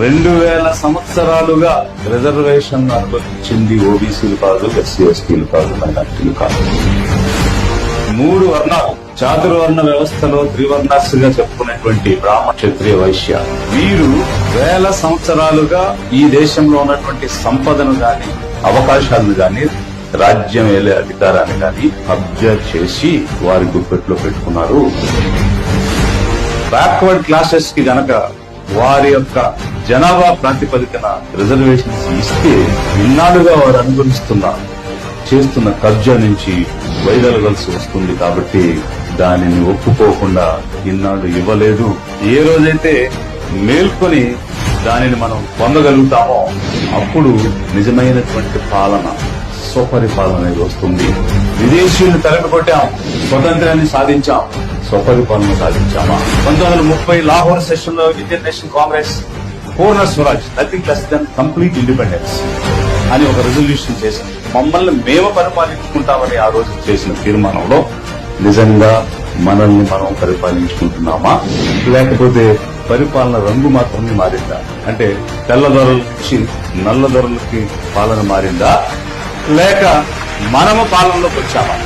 రెండు వేల సంవత్సరాలుగా రిజర్వేషన్ అనుభవించింది ఓబీసీలు కాదు ఎస్సీ ఎస్టీలు కాదు మైనార్టీలు కాదు. మూడు వర్ణాలు. చాతుర్వర్ణ వ్యవస్థలో త్రివర్ణాస్గా చెప్పుకునేటువంటి బ్రాహ్మణ క్షత్రియ వైశ్య. వీరు వేల సంవత్సరాలుగా ఈ దేశంలో ఉన్నటువంటి సంపదను గాని అవకాశాలను గాని రాజ్యం ఏలే అధికారాన్ని గాని అబ్జర్వ్ చేసి వారి గుప్పెట్లో పెట్టుకున్నారు. బ్యాక్వర్డ్ క్లాసెస్కి గనక వారి యొక్క జనాభా ప్రాతిపదికన రిజర్వేషన్స్ ఇస్తే ఇన్నాళ్ళుగా వారు అనుభవిస్తున్న చేస్తున్న కబ్జా నుంచి వైదొలగాల్సి వస్తుంది కాబట్టి దానిని ఒప్పుకోకుండా ఇన్నాళ్ళు ఇవ్వలేదు. ఏ రోజైతే మేల్కొని దానిని మనం పొందగలుగుతామో అప్పుడు నిజమైనటువంటి పాలన స్వపరిపాలన అనేది వస్తుంది. విదేశీయులను తరగ కొట్టాం స్వతంత్రాన్ని సాధించాం స్వపరిపాలన సాధించామా? పంతొమ్మిది వందల ముప్పై లాహోర్ సెషన్లో Indian national Congress Purna Swaraj nothing less than complete independence అని ఒక రెజల్యూషన్ చేసింది. మమ్మల్ని మేము పరిపాలించుకుంటామని ఆ రోజు చేసిన తీర్మానంలో నిజంగా మనల్ని మనం పరిపాలించుకుంటున్నామా? లేకపోతే పరిపాలన రంగు మాత్రమే మారిందా? అంటే తెల్లదొరల నుంచి నల్లదొరలకి పాలన మారిందా? లేక మనము పాలనలోకి వచ్చామా?